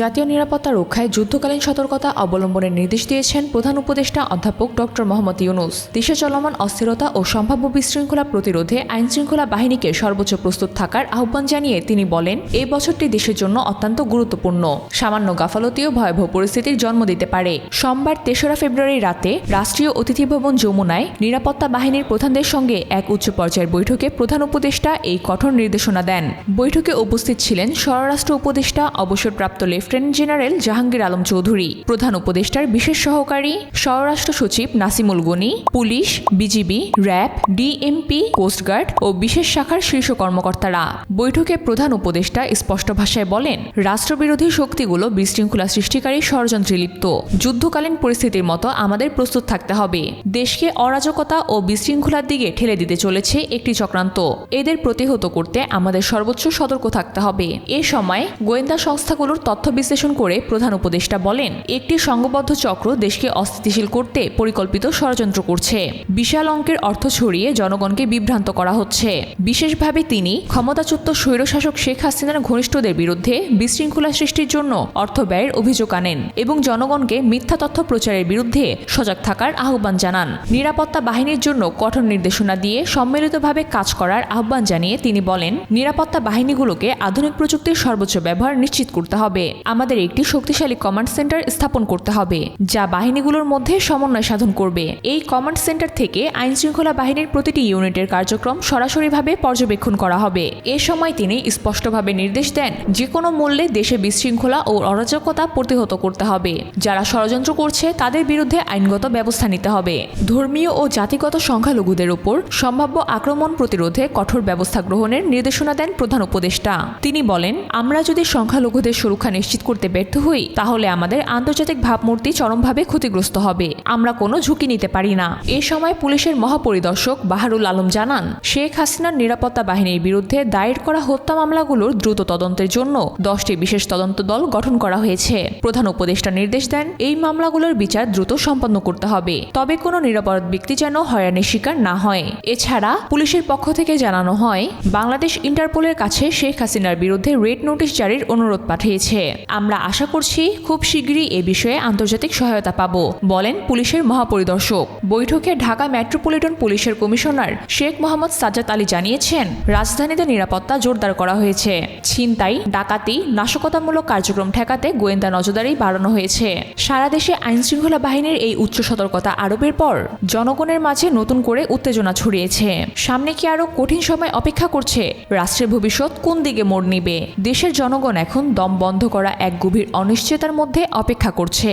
জাতীয় নিরাপত্তা রক্ষায় যুদ্ধকালীন সতর্কতা অবলম্বনের নির্দেশ দিয়েছেন প্রধান উপদেষ্টা অধ্যাপক ডক্টর মোহাম্মদ ইউনুস। দেশে চলমান অস্থিরতা ও সম্ভাব্য বিশৃঙ্খলা প্রতিরোধে আইনশৃঙ্খলা বাহিনীকে সর্বোচ্চ প্রস্তুত থাকার আহ্বান জানিয়ে তিনি বলেন, এই বছরটি দেশের জন্য অত্যন্ত গুরুত্বপূর্ণ। সামান্য গাফালতিও ভয়াবহ পরিস্থিতির জন্ম দিতে পারে। সোমবার তেসরা ফেব্রুয়ারি রাতে রাষ্ট্রীয় অতিথি ভবন যমুনায় নিরাপত্তা বাহিনীর প্রধানদের সঙ্গে এক উচ্চ পর্যায়ের বৈঠকে প্রধান উপদেষ্টা এই কঠোর নির্দেশনা দেন। বৈঠকে উপস্থিত ছিলেন স্বরাষ্ট্র উপদেষ্টা, অবসরপ্রাপ্ত লেফটেন্যান্ট জেনারেল জাহাঙ্গীর আলম চৌধুরী, প্রধান উপদেষ্টার বিশেষ সহকারী, স্বরাষ্ট্র সচিব Nasimul Gani, police, BGB, RAB, DMP coast guard ও বিশেষ শাখার শীর্ষ কর্মকর্তারা। বৈঠকে প্রধান উপদেষ্টা স্পষ্ট ভাষায় বলেন, রাষ্ট্রবিরোধী শক্তিগুলো বিশৃঙ্খলা সৃষ্টিকারী ষড়যন্ত্রে লিপ্ত। যুদ্ধকালীন পরিস্থিতির মতো আমাদের প্রস্তুত থাকতে হবে। দেশকে অরাজকতা ও বিশৃঙ্খলার দিকে ঠেলে দিতে চলেছে একটি চক্রান্ত। এদের প্রতিহত করতে আমাদের সর্বোচ্চ সতর্ক থাকতে হবে। এ সময় গোয়েন্দা সংস্থাগুলোর তথ্য বিশ্লেষণ করে প্রধান উপদেষ্টা বলেন, একটি সংঘবদ্ধ চক্র দেশকে অস্থিতিশীল করতে পরিকল্পিত ষড়যন্ত্র করছে। বিশাল অঙ্কের অর্থ ছড়িয়ে জনগণকে বিভ্রান্ত করা হচ্ছে। বিশেষভাবে তিনি ক্ষমতাচ্যুত স্বৈরশাসক শেখ হাসিনার ঘনিষ্ঠদের বিরুদ্ধে বিশৃঙ্খলা সৃষ্টির জন্য অর্থ ব্যয়ের অভিযোগ আনেন এবং জনগণকে মিথ্যা তথ্য প্রচারের বিরুদ্ধে সজাগ থাকার আহ্বান জানান। নিরাপত্তা বাহিনীর জন্য কঠোর নির্দেশনা দিয়ে সম্মিলিতভাবে কাজ করার আহ্বান জানিয়ে তিনি বলেন, নিরাপত্তা বাহিনীগুলোকে আধুনিক প্রযুক্তির সর্বোচ্চ ব্যবহার নিশ্চিত করতে হবে। আমাদের একটি শক্তিশালী কমান্ড সেন্টার স্থাপন করতে হবে, যা বাহিনীগুলোর মধ্যে সমন্বয় সাধন করবে। এই কমান্ড সেন্টার থেকে আইন শৃঙ্খলা বাহিনীর প্রতিটি ইউনিটের কার্যক্রম সরাসরিভাবে পর্যবেক্ষণ করা হবে। এ সময় তিনি স্পষ্টভাবে নির্দেশ দেন যে কোনো মূল্যে দেশে বিশৃঙ্খলা ও অরাজকতা প্রতিহত করতে হবে। যারা ষড়যন্ত্র করছে, তাদের বিরুদ্ধে আইনগত ব্যবস্থা নিতে হবে। ধর্মীয় ও জাতিগত সংখ্যালঘুদের উপর সম্ভাব্য আক্রমণ প্রতিরোধে কঠোর ব্যবস্থা গ্রহণের নির্দেশনা দেন প্রধান উপদেষ্টা। তিনি বলেন, আমরা যদি সংখ্যালঘুদের সুরক্ষা নিশ্চিত করতে ব্যর্থ হই, তাহলে আমাদের আন্তর্জাতিক ভাবমূর্তি চরমভাবে ক্ষতিগ্রস্ত হবে। আমরা কোনো ঝুঁকি নিতে পারি না। এ সময় পুলিশের মহাপরিদর্শক বাহারুল আলম জানান, শেখ হাসিনার নিরাপত্তা বাহিনীর বিরুদ্ধে দায়ের করা হত্যা মামলাগুলোর দ্রুত তদন্তের জন্য দশটি বিশেষ তদন্ত দল গঠন করা হয়েছে। প্রধান উপদেষ্টা নির্দেশ দেন, এই মামলাগুলোর বিচার দ্রুত সম্পন্ন করতে হবে। তবে কোনো নিরাপরাধ ব্যক্তি যেন হয়রানির শিকার না হয়। এছাড়া পুলিশের পক্ষ থেকে জানানো হয়, বাংলাদেশ ইন্টারপোলের কাছে শেখ হাসিনার বিরুদ্ধে রেড নোটিশ জারির অনুরোধ পাঠিয়েছে। আমরা আশা করছি খুব শীঘ্রই এ বিষয়ে আন্তর্জাতিক সহায়তা পাব, বলেন পুলিশের মহাপরিদর্শক। বৈঠকে ঢাকা মেট্রোপলিটন পুলিশের কমিশনার শেখ মোহাম্মদ সাজ্জাদ আলী জানিয়েছেন, রাজধানীতে নিরাপত্তা জোরদার করা হয়েছে। ছিনতাই, ডাকাতি, নাশকতামূলক কার্যক্রম ঠেকাতে গোয়েন্দা নজরদারি বাড়ানো হয়েছে। সারা দেশে আইনশৃঙ্খলা বাহিনীর এই উচ্চ সতর্কতা আরোপের পর জনগণের মাঝে নতুন করে উত্তেজনা ছড়িয়েছে। সামনে কি আরও কঠিন সময় অপেক্ষা করছে? রাষ্ট্রের ভবিষ্যৎ কোন দিকে মোড় নিবে? দেশের জনগণ এখন দম বন্ধ করা এক গভীর অনিশ্চয়তার মধ্যে অপেক্ষা করছে।